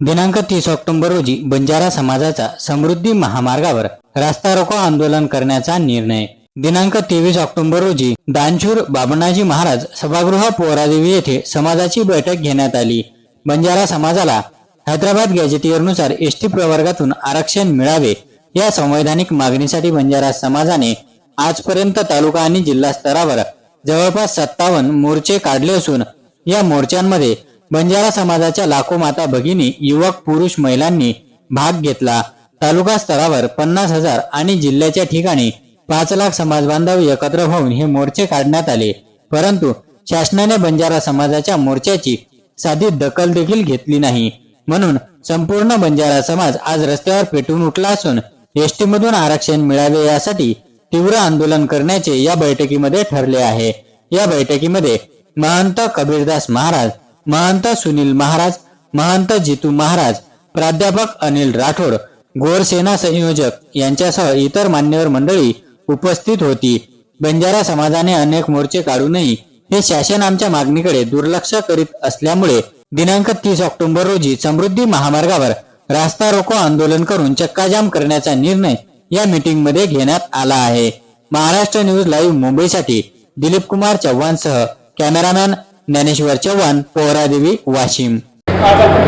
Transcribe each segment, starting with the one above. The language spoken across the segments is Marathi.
दिनांक तीस ऑक्टोबर रोजी बंजारा समाजाचा समृद्धी महामार्गावर रास्ता रोको आंदोलन करण्याचा निर्णय. दिनांक तेवीस ऑक्टोबर रोजी दानशूर बाबनाजी महाराज सभागृह पोहरादेवी येथे समाजाची बैठक घेण्यात आली. बंजारा समाजाला हैदराबाद गॅजेटियरनुसार एस टी प्रवर्गातून आरक्षण मिळावे या संवैधानिक मागणीसाठी बंजारा समाजाने आजपर्यंत तालुका आणि जिल्हा स्तरावर जवळपास सत्तावन्न मोर्चे काढले असून या मोर्चांमध्ये बंजारा समाजाच्या लाखो माता भगिनी युवक पुरुष महिलांनी भाग घेतला. तालुका स्तरावर पन्नास हजार आणि जिल्ह्याच्या ठिकाणी पाच लाख समाज बांधव एकत्र होऊन हे मोर्चे काढण्यात आले. परंतु शासनाने बंजारा समाजाच्या मोर्चाची साधी दखल देखील घेतली नाही. म्हणून संपूर्ण बंजारा समाज आज रस्त्यावर पेटून उठला असून एसटी मधून आरक्षण मिळावे यासाठी तीव्र आंदोलन करण्याचे या बैठकीमध्ये ठरले आहे. या बैठकीमध्ये महंत कबीरदास महाराज महंत सुनील महाराज महंत जितू महाराज प्राध्यापक अनिल राठोड गोरसेना संयोजक यांच्यासह इतर मान्यवर मंडळी उपस्थित होती. बंजारा समाजाने अनेक मोर्चे काढूनही हे शासन आमच्या मागणीकडे दुर्लक्ष करीत असल्यामुळे दिनांक तीस ऑक्टोबर रोजी समृद्धी महामार्गावर रास्ता रोको आंदोलन करून चक्काजाम करण्याचा निर्णय या मीटिंगमध्ये घेण्यात आला आहे. महाराष्ट्र न्यूज लाईव्ह मुंबईसाठी दिलीप कुमार चव्हाणसह cameraman ज्ञानेश्वर चव्हाण पोहरादेवी वाशिम आज आपण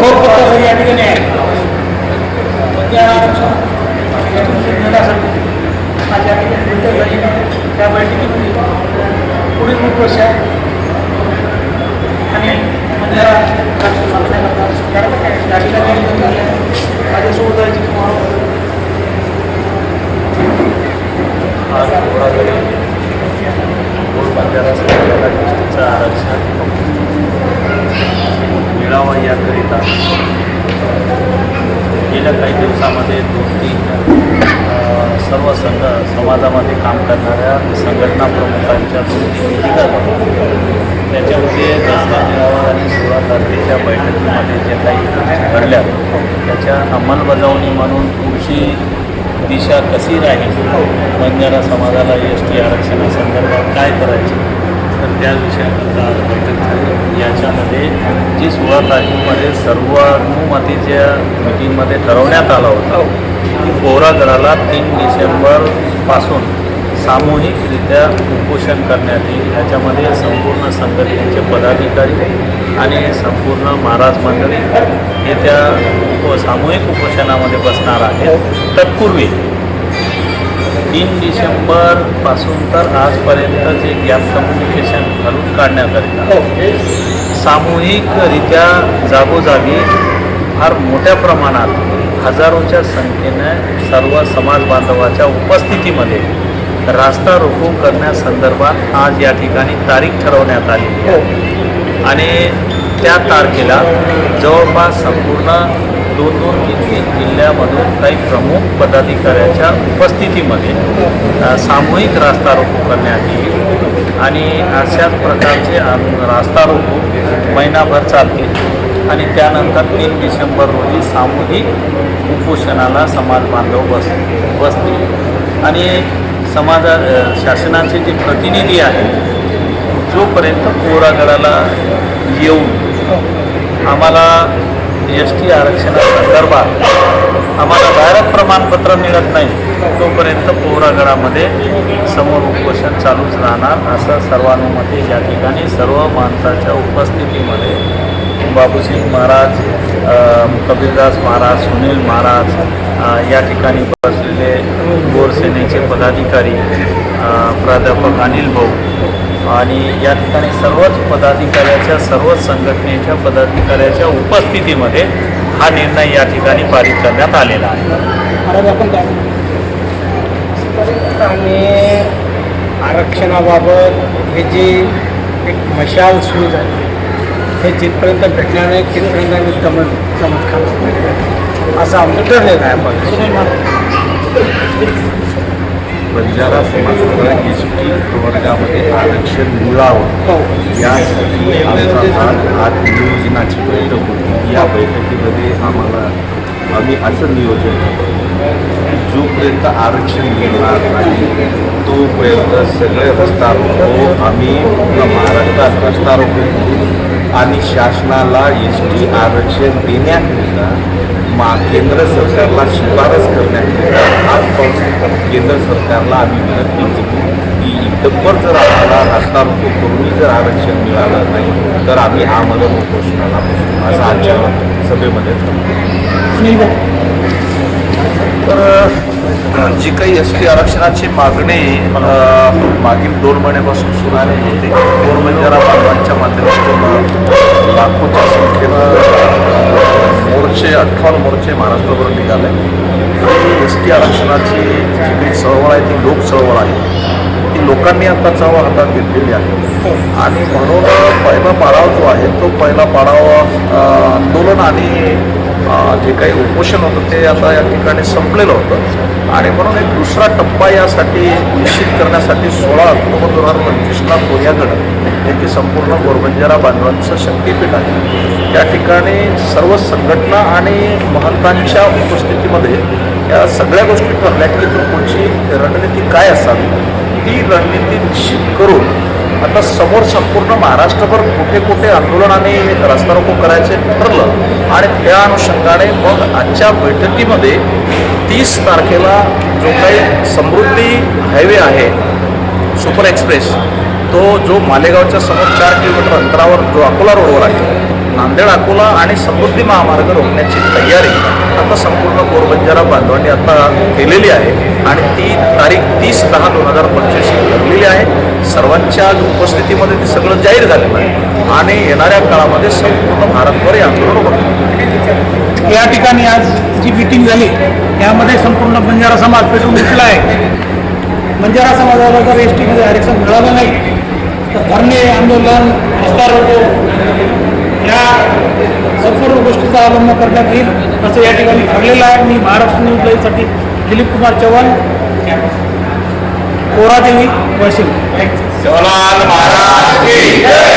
घोर या ठिकाणी आहे पण त्या निर्णयासाठी आज या ठिकाणी बैठक झाली त्या बैठकीमध्ये पुढील उद्देश आहे आणि बंजारा राष्ट्र मागण्याकरता या ठिकाणी नियोजन झालं आहे. माझ्यासोबत आहे जितू महाराज. आज आरक्षण. मिळावं याकरिता गेल्या काही दिवसामध्ये दोन तीन सर्व संघ समाजामध्ये काम करणाऱ्या संघटना प्रमुखांच्या दोन तीन त्याच्यामध्ये दसरा मिळावा आणि सोळा तारखेच्या बैठकीमध्ये जे काही घडल्या त्याच्या अंमलबजावणी म्हणून पुढची दिशा कशी राहील? बंजारा समाजाला एस टी आरक्षणासंदर्भात काय करायचे? तर त्या विषयाकरता आज बैठक झाली. याच्यामध्ये जी सोळा तारखेमध्ये सर्वानुमतीच्या मिटिंगमध्ये ठरवण्यात आलं होतं की पोहरागडाला तीन डिसेंबरपासून सामूहिकरित्या उपोषण करण्यात येईल. याच्यामध्ये संपूर्ण संघटनेचे पदाधिकारी आणि संपूर्ण महाराज मंडळी हे त्या उप सामूहिक उपोषणामध्ये बसणार आहेत. तत्पूर्वी तीन डिसेंबरपासून तर आजपर्यंत जे गॅप कम्युनिकेशन घालून काढण्याकरिता सामूहिकरित्या जागोजागी फार मोठ्या प्रमाणात हजारोच्या संख्येनं सर्व समाज बांधवाच्या उपस्थितीमध्ये रास्ता रोको करण्यासंदर्भात आज या ठिकाणी तारीख ठरवण्यात आली. आहे आणि त्या तारखेला जवळपास संपूर्ण दोन दोन तीन तीन जिल्ह्यामधून काही प्रमुख पदाधिकाऱ्याच्या उपस्थितीमध्ये सामूहिक रास्ता रोको करण्यात येईल. आणि अशाच प्रकारचे रास्ता रोको महिनाभर चालतील. आणि त्यानंतर तीन डिसेंबर रोजी सामूहिक उपोषणाला समाज बांधव बस बसतील. आणि समाजा शासनाचे जे प्रतिनिधी आहेत जोपर्यंत कोरागडाला येऊन आम्हाला एस टी आरक्षणासंदर्भात आम्हाला डायरेक्ट प्रमाणपत्र मिळत नाही. तोपर्यंत पोहरागडामध्ये समोर उपोषण चालूच राहणार असं सर्वानुमते या ठिकाणी सर्व माणसाच्या उपस्थितीमध्ये बाबूसिंग महाराज कबीरदास महाराज सुनील महाराज या ठिकाणी बसलेले गोरसेनेचे पदाधिकारी प्राध्यापक अनिल भाऊ आणि या ठिकाणी सर्वच पदाधिकाऱ्याच्या सर्वच संघटनेच्या पदाधिकाऱ्याच्या उपस्थितीमध्ये हा निर्णय या ठिकाणी पारित करण्यात आलेला आहे. आणि आरक्षणाबाबत हे जी एक मशाल सुरू झाली हे जिथपर्यंत भेटणार नाही तिथपर्यंत आम्ही जमत खाणार असं आमचं ठरलेलं आहे. आपण बंजारा समाजाला एस टी प्रवर्गामध्ये आरक्षण मिळावं यासाठी आमचा आज आज नियोजनाची बैठक होती. या बैठकीमध्ये आम्हाला आम्ही असं नियोजन जोपर्यंत आरक्षण मिळणार नाही तोपर्यंत सगळे रस्ता रोको आम्ही पूर्ण महाराष्ट्रात रस्ता रोको करून आणि शासनाला एस टी आरक्षण देण्याकरिता मा केंद्र सरकारला शिफारस करण्याकरिता आजपासून केंद्र सरकारला आम्ही विनंती केली की इतपर जर आम्हाला रस्ता रोको करूनही जर आरक्षण मिळालं नाही तर आम्ही आमरण उपोषणाला बसू असं आजच्या सभेमध्ये. तर जी काही एस टी आरक्षणाची मागणी मागील दोन महिन्यापासून सुरू आहे होती दोन बंजारा बांधवांच्या माध्यमातून लाखोच्या संख्येनं मोर्चे अठ्ठावन्न मोर्चे महाराष्ट्रभर निघाले एस टी आरक्षणाची जी काही चळवळ आहे ती लोक चळवळ आहे. ती लोकांनी आता चळवळ हातात घेतलेली आहे. आणि म्हणून पहिला पाडाव जो आहे तो पहिला पाडाव आंदोलन आणि जे काही उपोषण होतं ते आता या ठिकाणी संपलेलं होतं. आणि म्हणून एक दुसरा टप्पा यासाठी निश्चित करण्यासाठी सोळा ऑक्टोबर दोन हजार पंचवीसला कोरियागड हे की संपूर्ण गोरबंजारा बांधवांचं शक्तीपीठ आहे. त्या ठिकाणी सर्व संघटना आणि महंतांच्या उपस्थितीमध्ये या सगळ्या गोष्टी ठरल्या की तो पुढची रणनीती काय असावी ती रणनीती निश्चित करून आता समोर संपूर्ण महाराष्ट्रभर कुठे कुठे आंदोलन आणि रस्ता रोको करायचे ठरलं आणि त्या अनुषंगाने मग आजच्या बैठकीमध्ये तीस तारखेला जो काही समृद्धी हायवे आहे सुपर एक्सप्रेस तो जो मालेगावच्या समोर चार किलोमीटर अंतरावर जो अकोला रोडवर आहे नांदेड अकोला आणि समृद्धी महामार्ग रोखण्याची तयारी आता संपूर्ण पोरबंजारा बांधवांनी आता केलेली आहे. आणि ती तारीख तीस दहा दोन हजार पंचवीस ठरलेली आहे. सर्वांच्या उपस्थितीमध्ये ते सगळं जाहीर झालेलं आहे. आणि येणाऱ्या काळामध्ये संपूर्ण भारतभर हे आंदोलन होतं या ठिकाणी आज जी मिटिंग झाली यामध्ये संपूर्ण बंजारा समाज पेटून उठला आहे. बंजारा समाजाला जर एस टीमध्ये आरक्षण मिळालं नाही तर धरणे आंदोलन रस्ता रोको अवलंब करण्यात येईल. असं या ठिकाणी ठरलेलं आहे. मी महाराष्ट्र न्यूज लाईव्हसाठी दिलीप कुमार चव्हाण कोरादेवी वाशिम जय.